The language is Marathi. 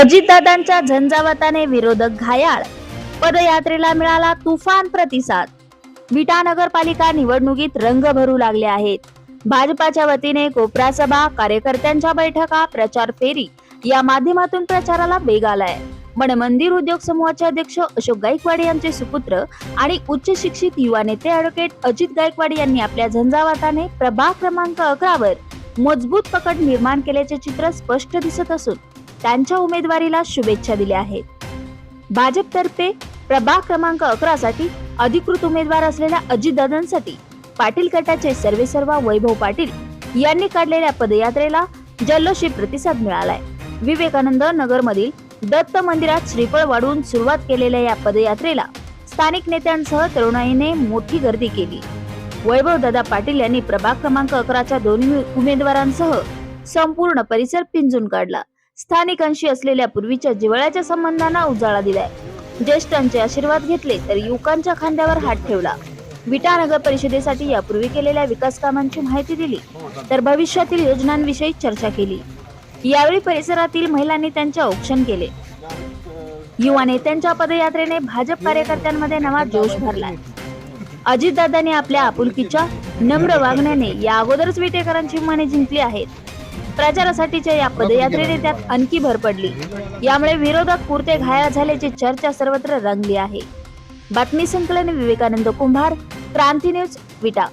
अजितदादांच्या झंझावाताने विरोधक घायाळ. पदयात्रेला मिळाला तुफान प्रतिसाद. विटा नगरपालिका निवडणुकीत रंग भरू लागले आहेत. भाजपाच्या वतीने कोपरा सभा कार्यकर्त्यांच्या बैठका प्रचार फेरी. या माध्यमातून प्रचाराला वेग आलाय. पण मंदिर उद्योग समूहाचे अध्यक्ष अशोक गायकवाड यांचे सुपुत्र आणि उच्च शिक्षित युवा नेते अॅडव्होकेट अजित गायकवाड यांनी आपल्या झंझावाताने प्रभाग क्रमांक अकरावर मजबूत पकड निर्माण केल्याचे चित्र स्पष्ट दिसत असून त्यांच्या उमेदवारीला शुभेच्छा दिल्या आहेत. भाजपतर्फे प्रभाग क्रमांक अकरा साठी अधिकृत उमेदवार असलेल्या अजितदादांसाठी पाटील गटाचे सर्वेसर्वा वैभव पाटील यांनी काढलेल्या पदयात्रेला जल्लोषी प्रतिसाद मिळालाय. विवेकानंद नगर मधील दत्त मंदिरात श्रीफळ वाढवून सुरुवात केलेल्या या पदयात्रेला स्थानिक नेत्यांसह तरुणाईने मोठी गर्दी केली. वैभव दादा पाटील यांनी प्रभाग क्रमांक अकराच्या दोन्ही उमेदवारांसह संपूर्ण परिसर पिंजून काढला. स्थानिकांशी असलेल्या पूर्वीच्या जिव्हाळ्याच्या संबंधांना उजाळा दिलाय. ज्येष्ठांचे आशीर्वाद घेतले तर युवकांच्या खांद्यावर हात ठेवला. विटा नगर परिषदेसाठी यापूर्वी केलेल्या विकास कामांची माहिती दिली तर भविष्यातील योजनांविषयी चर्चा केली. यावेळी परिसरातील महिलांनी त्यांचे औक्षण केले. युवा नेत्यांच्या पदयात्रेने भाजप कार्यकर्त्यांमध्ये नवा जोश भरलाय. अजितदादांनी आपल्या आपुलकीच्या नम्र वागण्याने या अगोदरच विटेकरांची मने जिंकली आहेत. प्रचारासाठीच्या या पदयात्रेने त्यात आणखी भर पडली. यामुळे विरोधक पुरते घायाळ झाल्याची चर्चा सर्वत्र रंगली आहे. बातमी संकलन विवेकानंद कुंभार क्रांती न्यूज विटा.